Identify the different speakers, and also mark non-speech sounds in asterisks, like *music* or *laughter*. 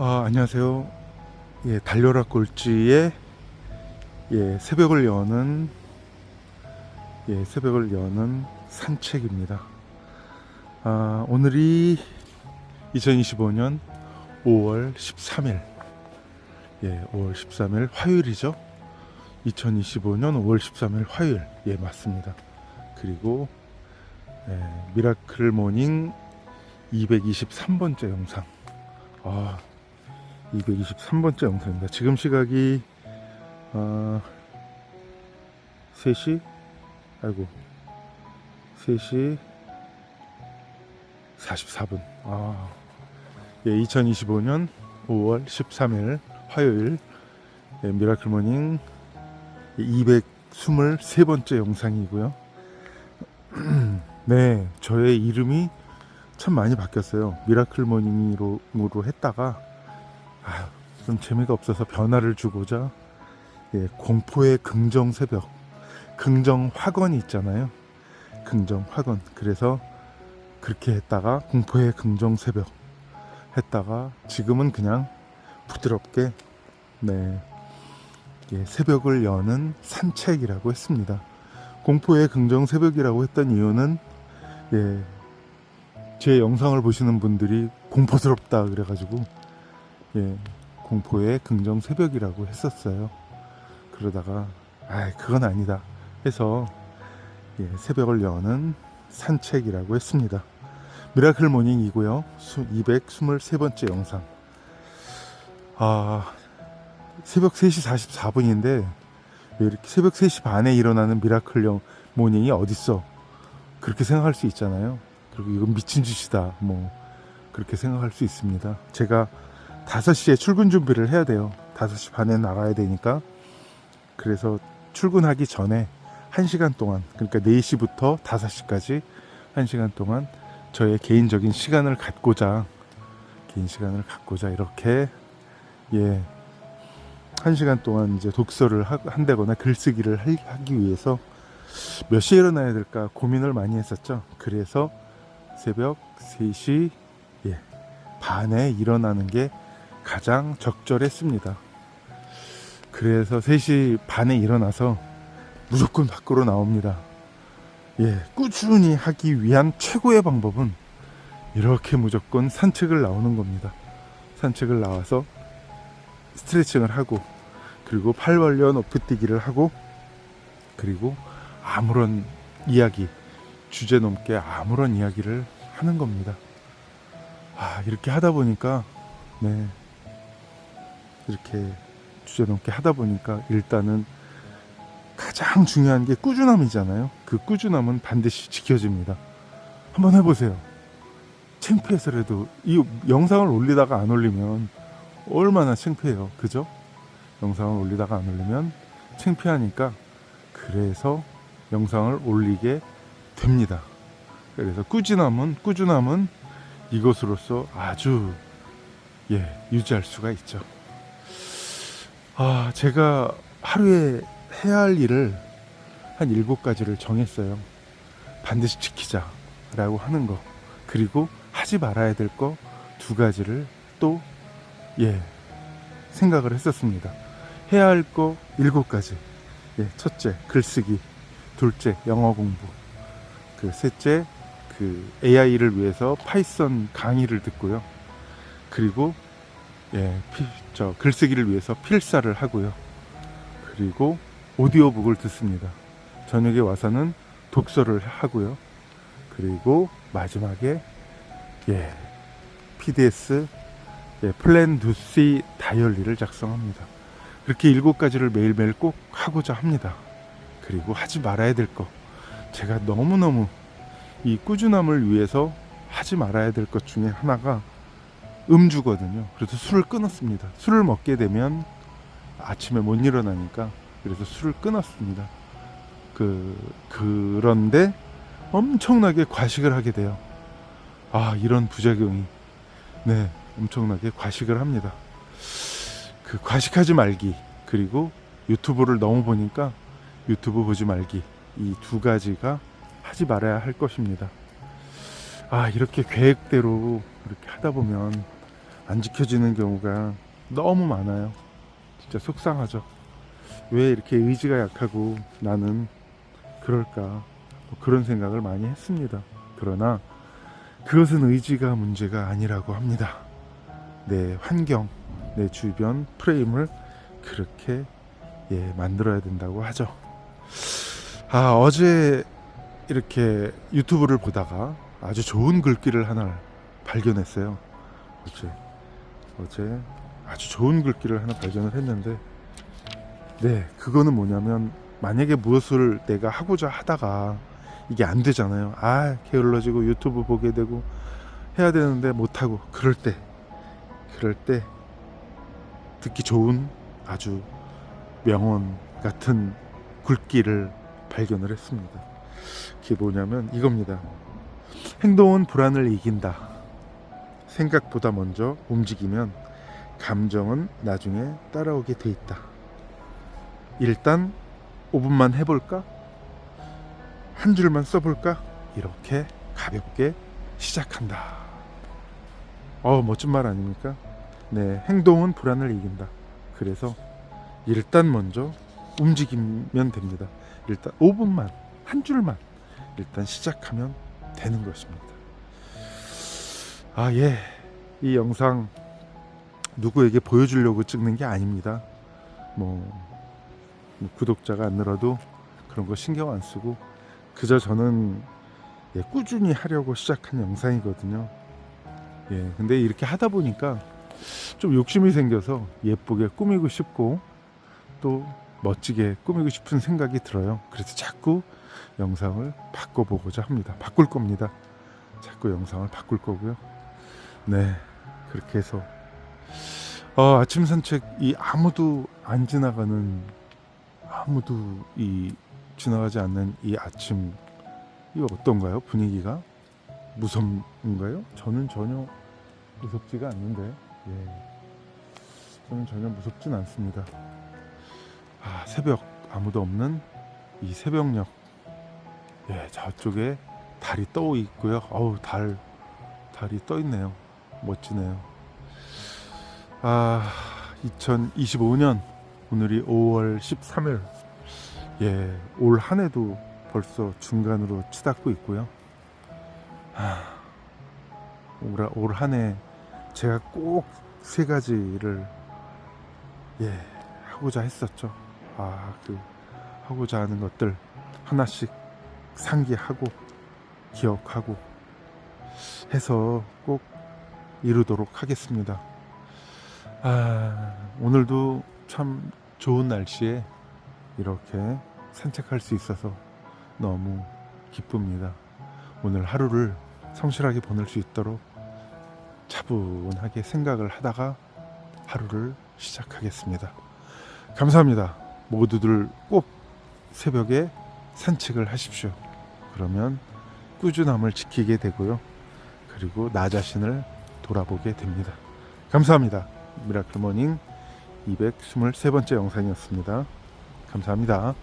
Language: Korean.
Speaker 1: 아, 안녕하세요. 예, 달려라 꼴찌의 예, 새벽을 여는 예, 새벽을 여는 산책입니다. 아, 오늘이 2025년 5월 13일. 예, 5월 13일 화요일이죠. 2025년 5월 13일 화요일. 예, 맞습니다. 그리고 예, 미라클 모닝 223번째 영상. 아, 223번째 영상입니다. 지금 시각이 어, 3시 아이고 3시 44분 아, 예, 2025년 5월 13일 화요일 예, 미라클 모닝 223번째 영상이고요. *clears throat* 네, 저의 이름이 참 많이 바뀌었어요. 미라클 모닝으로 으로 했다가 아유, 좀 재미가 없어서 변화를 주고자 예, 공포의 긍정 새벽, 긍정 화건이 있잖아요. 긍정 화건. 그래서 그렇게 했다가 공포의 긍정 새벽 했다가 지금은 그냥 부드럽게 네 예, 새벽을 여는 산책이라고 했습니다. 공포의 긍정 새벽이라고 했던 이유는 예, 제 영상을 보시는 분들이 공포스럽다 그래가지고 예, 공포의 긍정 새벽이라고 했었어요. 그러다가 아 그건 아니다 해서 예, 새벽을 여는 산책이라고 했습니다. 미라클 모닝이고요. 223번째 영상. 아 새벽 3시 44분인데 왜 이렇게 새벽 3시 반에 일어나는 미라클 영 모닝이 어딨어? 그렇게 생각할 수 있잖아요. 그리고 이건 미친 짓이다. 뭐 그렇게 생각할 수 있습니다. 제가 5시에 출근 준비를 해야 돼요. 5시 반에 나가야 되니까. 그래서 출근하기 전에 1시간 동안, 그러니까 4시부터 5시까지 1시간 동안 저의 개인적인 시간을 갖고자, 개인 시간을 갖고자 이렇게, 예, 1시간 동안 이제 독서를 하- 한다거나 글쓰기를 할- 하기 위해서 몇 시에 일어나야 될까 고민을 많이 했었죠. 그래서 새벽 3시 예, 반에 일어나는 게 가장 적절했습니다. 그래서 3시 반에 일어나서 무조건 밖으로 나옵니다. 예, 꾸준히 하기 위한 최고의 방법은 이렇게 무조건 산책을 나오는 겁니다. 산책을 나와서 스트레칭을 하고 그리고 팔 벌려 높이 뛰기를 하고 그리고 아무런 이야기 주제 넘게 아무런 이야기를 하는 겁니다. 아, 이렇게 하다 보니까 네. 이렇게 주제 넘게 하다 보니까 일단은 가장 중요한 게 꾸준함이잖아요. 그 꾸준함은 반드시 지켜집니다. 한번 해보세요. 창피해서라도 이 영상을 올리다가 안 올리면 얼마나 창피해요. 그죠? 영상을 올리다가 안 올리면 창피하니까 그래서 영상을 올리게 됩니다. 그래서 꾸준함은 꾸준함은 이것으로서 아주 예 유지할 수가 있죠. 아 제가 하루에 해야 할 일을 한 일곱 가지를 정했어요. 반드시 지키자라고 하는 거 그리고 하지 말아야 될 거 두 가지를 또 예 생각을 했었습니다. 해야 할 거 일곱 가지. 예, 첫째 글쓰기, 둘째 영어 공부, 그 셋째 그 AI를 위해서 파이썬 강의를 듣고요. 그리고 예, 피, 저 글쓰기를 위해서 필사를 하고요. 그리고 오디오북을 듣습니다. 저녁에 와서는 독서를 하고요. 그리고 마지막에 예, PDS 예, 플랜 두시 다이어리를 작성합니다. 그렇게 일곱 가지를 매일매일 꼭 하고자 합니다. 그리고 하지 말아야 될 거. 제가 너무너무 이 꾸준함을 위해서 하지 말아야 될 것 중에 하나가 음주거든요. 그래서 술을 끊었습니다. 술을 먹게 되면 아침에 못 일어나니까 그래서 술을 끊었습니다. 그 그런데 엄청나게 과식을 하게 돼요. 아 이런 부작용이 네 엄청나게 과식을 합니다. 그 과식하지 말기 그리고 유튜브를 너무 보니까 유튜브 보지 말기 이 두 가지가 하지 말아야 할 것입니다. 아 이렇게 계획대로 이렇게 하다 보면 안 지켜지는 경우가 너무 많아요. 진짜 속상하죠. 왜 이렇게 의지가 약하고 나는 그럴까 뭐 그런 생각을 많이 했습니다. 그러나 그것은 의지가 문제가 아니라고 합니다. 내 환경, 내 주변 프레임을 그렇게 예, 만들어야 된다고 하죠. 아, 어제 이렇게 유튜브를 보다가 아주 좋은 글귀를 하나 발견했어요. 어제, 어제 아주 좋은 글귀를 하나 발견을 했는데, 네, 그거는 뭐냐면, 만약에 무엇을 내가 하고자 하다가 이게 안 되잖아요. 아, 게을러지고 유튜브 보게 되고 해야 되는데 못하고, 그럴 때, 그럴 때 듣기 좋은 아주 명언 같은 굵기를 발견을 했습니다. 그게 뭐냐면 이겁니다. 행동은 불안을 이긴다. 생각보다 먼저 움직이면 감정은 나중에 따라오게 돼 있다. 일단 5분만 해볼까? 한 줄만 써볼까? 이렇게 가볍게 시작한다. 어, 멋진 말 아닙니까? 네, 행동은 불안을 이긴다. 그래서 일단 먼저 움직이면 됩니다. 일단 5분만, 한 줄만 일단 시작하면 되는 것입니다. 아, 예. 이 영상 누구에게 보여주려고 찍는 게 아닙니다. 뭐, 뭐 구독자가 안 늘어도 그런 거 신경 안 쓰고 그저 저는 예, 꾸준히 하려고 시작한 영상이거든요. 예, 근데 이렇게 하다 보니까 좀 욕심이 생겨서 예쁘게 꾸미고 싶고 또 멋지게 꾸미고 싶은 생각이 들어요. 그래서 자꾸 영상을 바꿔보고자 합니다. 바꿀 겁니다. 자꾸 영상을 바꿀 거고요. 네, 그렇게 해서 어, 아침 산책 이 아무도 안 지나가는 아무도 이 지나가지 않는 이 아침 이거 어떤가요? 분위기가 무섭인가요? 저는 전혀 무섭지가 않는데 예. 저는 전혀 무섭진 않습니다. 아, 새벽 아무도 없는 이 새벽녘. 예, 저쪽에 달이 떠 있고요. 어우, 달 달이 떠 있네요. 멋지네요. 아, 2025년 오늘이 5월 13일. 예, 올 한 해도 벌써 중간으로 치닫고 있고요. 아, 올한 해 제가 꼭 세 가지를 예 하고자 했었죠. 아 그 하고자 하는 것들 하나씩 상기하고 기억하고 해서 꼭 이루도록 하겠습니다. 아 오늘도 참 좋은 날씨에 이렇게 산책할 수 있어서 너무 기쁩니다. 오늘 하루를 성실하게 보낼 수 있도록 차분하게 생각을 하다가 하루를 시작하겠습니다. 감사합니다. 모두들 꼭 새벽에 산책을 하십시오. 그러면 꾸준함을 지키게 되고요. 그리고 나 자신을 돌아보게 됩니다. 감사합니다. 미라클 모닝 223번째 영상이었습니다. 감사합니다.